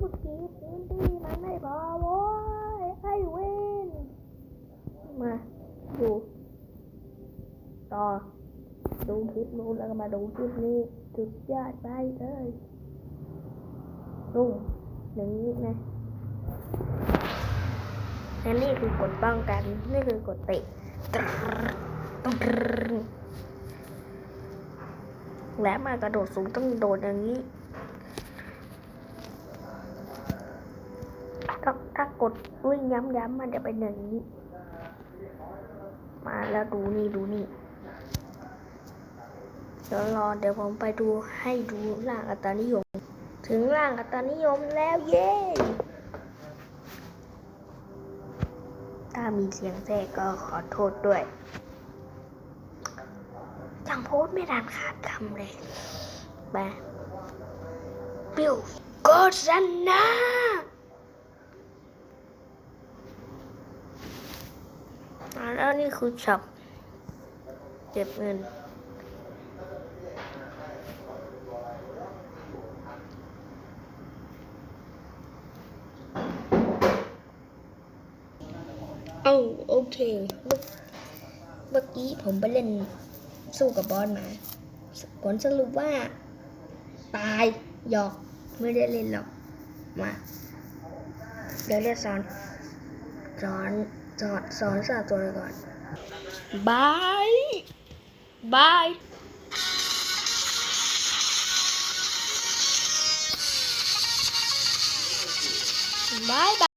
กีพื้นที่มันไม่พอโว้ยไอ้เวนมาดูต่อดูคลิปนู้นแล้วก็มาดูคลิปนี้จุดยอดไปเลยดูอย่างนี้นะและนี่คือกดป้องกัน นี่คือกดเตะตรึ๊ดตรึ๊ดและมากระโดดสูงต้องโดดอย่างนี้ ถ้าถ้า กดวิ่งย้ำๆมันจะเป็นอย่างนี้ มาแล้วดูนี่ดูนี่เดี๋ยวรอเดี๋ยวผมไปดูให้ดูร่างอัตานิยม ถึงร่างอัตานิยมแล้วเย้ถ้ามีเสียงแทรกก็ขอโทษด้วยยังโพสไม่ทันขาดคำเลยไปบิวโกสันนาอ่า แล้วนี่คือช็อปเก็บเงินเอ้าโอเคเมื่อเมื่อกี้ผมไปเล่นสู้กับบอสมา ผลสรุปว่า ตายหยอกไม่ได้เล่นหรอก มา เดี๋ยวเรียกสอนสอน สอนสอนสาตั